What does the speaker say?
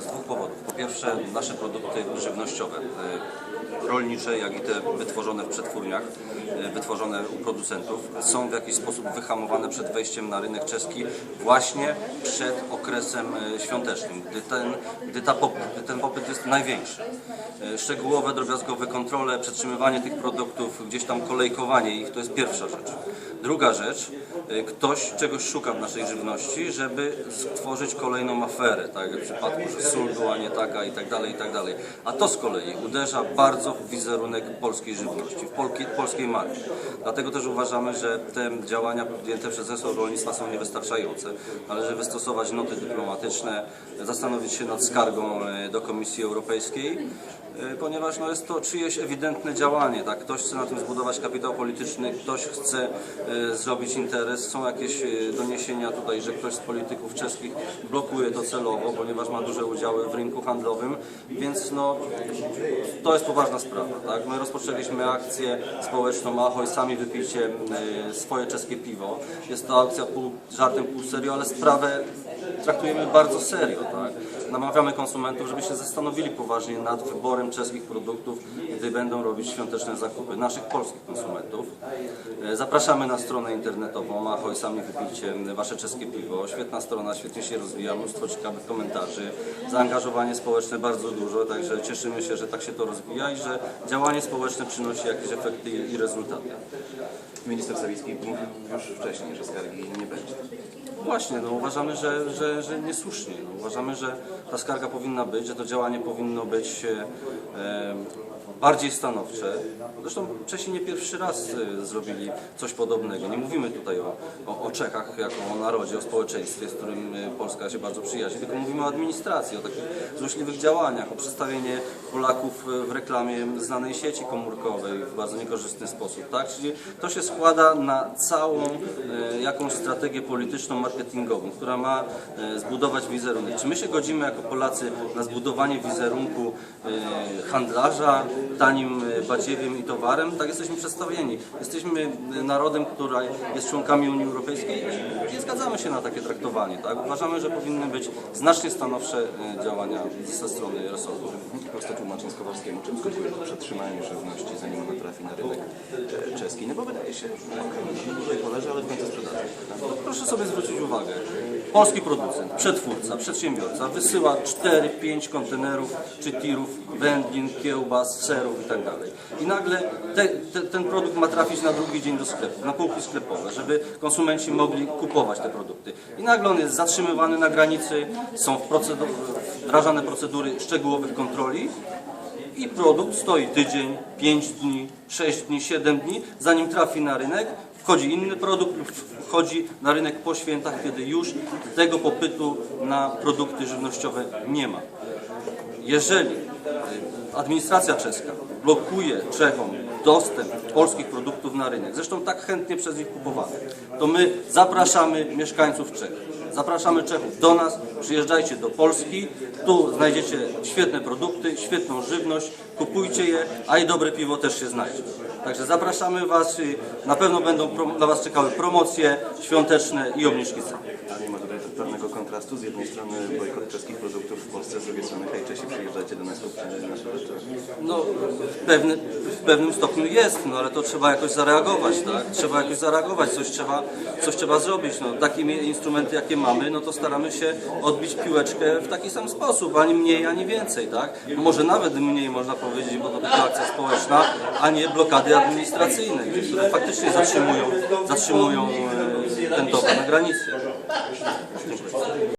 z dwóch powodów. Po pierwsze, nasze produkty żywnościowe, e, rolnicze, jak i te wytworzone w przetwórniach, e, wytworzone u producentów, są w jakiś sposób wyhamowane przed wejściem na rynek czeski właśnie przed okresem e, świątecznym, gdy ten, gdy ta gdy ten popyt jest największy. Szczegółowe, drobiazgowe kontrole, przetrzymywanie tych produktów, gdzieś tam kolejkowanie ich, to jest pierwsza rzecz. Druga rzecz, ktoś czegoś szuka w naszej żywności, żeby stworzyć kolejną aferę, tak jak w przypadku, że sól była nie taka i tak dalej, i tak dalej. A to z kolei uderza bardzo w wizerunek polskiej żywności, w polki, polskiej marki. Dlatego też uważamy, że te działania podjęte przez resort rolnictwa są niewystarczające. Należy wystosować noty dyplomatyczne, zastanowić się nad skargą y, do Komisji Europejskiej, y, ponieważ no, jest to czyjeś ewidentne działanie. Tak? Ktoś chce na tym zbudować kapitał polityczny, ktoś chce e, zrobić interes. Są jakieś e, doniesienia tutaj, że ktoś z polityków czeskich blokuje to celowo, ponieważ ma duże udziały w rynku handlowym, więc no, to jest poważna sprawa. Tak? My rozpoczęliśmy akcję społeczną Ahoj, sami wypijcie e, swoje czeskie piwo. Jest to akcja pół żartem, pół serio, ale sprawę traktujemy bardzo serio. Tak? Namawiamy konsumentów, żeby się zastanowili poważnie nad wyborem czeskich produktów, gdy będą robić świąteczne zakupy naszych polskich konsumentów. E, Zapraszamy na stronę internetową Ahoj, sami wypijcie wasze czeskie piwo. Świetna strona, świetnie się rozwija, mnóstwo ciekawych komentarzy. Zaangażowanie społeczne bardzo dużo, także cieszymy się, że tak się to rozwija i że działanie społeczne przynosi jakieś efekty i i rezultaty. Minister Sawicki mówił już wcześniej, że skargi nie będzie. Właśnie, no uważamy, że, że, że niesłusznie. No, uważamy, że ta skarga powinna być, że to działanie powinno być e, e, bardziej stanowcze. Zresztą Czesi nie pierwszy raz e, zrobili coś podobnego. Nie mówimy tutaj o, o, o Czechach jako o narodzie, o społeczeństwie, z którym e, Polska się bardzo przyjaźni, tylko mówimy o administracji, o takich złośliwych działaniach, o przedstawienie Polaków e, w reklamie znanej sieci komórkowej w bardzo niekorzystny sposób. Tak? Czyli to się składa na całą jakąś strategię polityczną, marketingową, która ma zbudować wizerunek. Czy my się godzimy jako Polacy na zbudowanie wizerunku handlarza tanim e, badziewiem i towarem? Tak jesteśmy przedstawieni. Jesteśmy e, narodem, który jest członkami Unii Europejskiej i nie zgadzamy się na takie traktowanie. Tak? Uważamy, że powinny być znacznie stanowsze e, działania ze strony resortu. Prosto tłumacząc Kowalskiemu, czym skutuje to przetrzymanie żywności, zanim ona trafi na rynek czeski? No bo wydaje się, że tutaj poleży, ale w końcu sprzedaży. Proszę sobie zwrócić uwagę. Polski producent, przetwórca, przedsiębiorca wysyła 4-5 kontenerów czy tirów wędlin, kiełbas, serów i tak dalej. I nagle te, te, ten produkt ma trafić na drugi dzień do sklepu, na półki sklepowe, żeby konsumenci mogli kupować te produkty. I nagle on jest zatrzymywany na granicy, są procedur, wdrażane procedury szczegółowych kontroli i produkt stoi tydzień, 5 dni, 6 dni, 7 dni, zanim trafi na rynek, wchodzi inny produkt wchodzi na rynek po świętach, kiedy już tego popytu na produkty żywnościowe nie ma. Jeżeli administracja czeska blokuje Czechom dostęp polskich produktów na rynek, zresztą tak chętnie przez nich kupowanych, to my zapraszamy mieszkańców Czech. Zapraszamy Czechów do nas, przyjeżdżajcie do Polski, tu znajdziecie świetne produkty, świetną żywność, kupujcie je, a i dobre piwo też się znajdzie. Także zapraszamy Was, na pewno będą dla Was czekały promocje świąteczne i obniżki cen. A nie ma tutaj kontrastu. Z jednej strony bojkot czeskich produktów w Polsce, z drugiej strony hej Czesi, przyjeżdżajcie do nas, kupcie nasze rzeczy. No, w pewnym stopniu jest, no ale to trzeba jakoś zareagować, tak? Trzeba jakoś zareagować, coś trzeba, coś trzeba zrobić. No, takie instrumenty, jakie mamy, no to staramy się odbić piłeczkę w taki sam sposób, ani mniej, ani więcej, tak? Może nawet mniej można powiedzieć, bo to taka akcja społeczna, a nie blokady administracyjne, które faktycznie zatrzymują, zatrzymują e, ten towar na granicy.